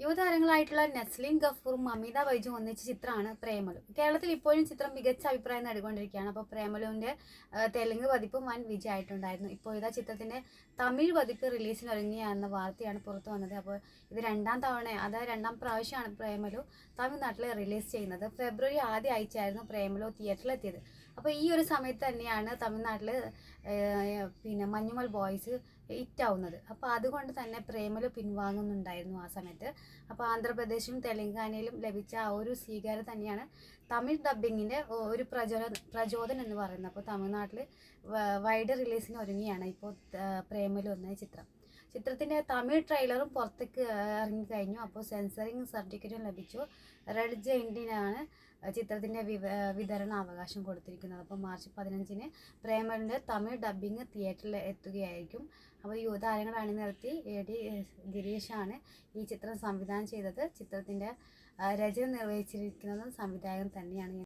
യുവതാരങ്ങളായിട്ടുള്ള നസ്ലിൻ ഗഫൂറും അമിത ബൈജും ഒന്നിച്ച ചിത്രമാണ് പ്രേമലു. കേരളത്തിൽ ഇപ്പോഴും ചിത്രം മികച്ച അഭിപ്രായം നേടിക്കൊണ്ടിരിക്കുകയാണ്. അപ്പോൾ പ്രേമലുവിന്റെ തെലുങ്ക് പതിപ്പും വൻ വിജയമായിട്ടുണ്ടായിരുന്നു. ഇപ്പോൾ ഇതാ ചിത്രത്തിന്റെ തമിഴ് പതിപ്പ് റിലീസിന് ഒരുങ്ങിയെന്ന വാർത്തയാണ് പുറത്തു വന്നത്. അപ്പോൾ ഇത് രണ്ടാം തവണ അതായത് രണ്ടാം പ്രാവശ്യമാണ് പ്രേമലു തമിഴ്നാട്ടിൽ റിലീസ് ചെയ്യുന്നത്. ഫെബ്രുവരി ആദ്യ ആഴ്ചയായിരുന്നു പ്രേമലു തിയേറ്ററിലെത്തിയത്. അപ്പോൾ ഈ ഒരു സമയത്ത് തന്നെയാണ് തമിഴ്നാട്ടിൽ പിന്നെ മഞ്ഞുമൽ ബോയ്സ് ഹിറ്റ് ആവുന്നത് അപ്പോൾ അതുകൊണ്ട് തന്നെ പ്രേമലു പിൻവാങ്ങുന്നുണ്ടായിരുന്നു ആ സമയത്ത്. അപ്പോൾ ആന്ധ്രാപ്രദേശിലും തെലങ്കാനയിലും ലഭിച്ച ആ ഒരു സ്വീകാരം തന്നെയാണ് തമിഴ് ഡബ്ബിങ്ങിന്റെ ഒരു പ്രചോദ പ്രചോദനം എന്ന് പറയുന്നത്. അപ്പോൾ തമിഴ്നാട്ടിൽ വൈഡ് റിലീസിന് ഒരുങ്ങിയാണ് ഇപ്പോൾ വന്ന ചിത്രം. ചിത്രത്തിന്റെ തമിഴ് ട്രെയിലറും പുറത്തേക്ക് ഇറങ്ങി കഴിഞ്ഞു. അപ്പോൾ സെൻസറിങ് സർട്ടിഫിക്കറ്റും ലഭിച്ചു. റെഡ് ജെയിന്റിനാണ് ചിത്രത്തിന്റെ വിവ വിതരണ അവകാശം കൊടുത്തിരിക്കുന്നത്. അപ്പോൾ മാർച്ച് പതിനഞ്ചിന് പ്രേമലിന്റെ തമിഴ് ഡബ്ബിങ് തിയേറ്ററിൽ എത്തുകയായിരിക്കും. അപ്പോൾ യുവതാരങ്ങൾ അണിനിരത്തി എ ഡി ഗിരീഷാണ് ഈ ചിത്രം സംവിധാനം ചെയ്തത്. ചിത്രത്തിന്റെ രചന നിർവഹിച്ചിരിക്കുന്നതും സംവിധായകൻ തന്നെയാണ്.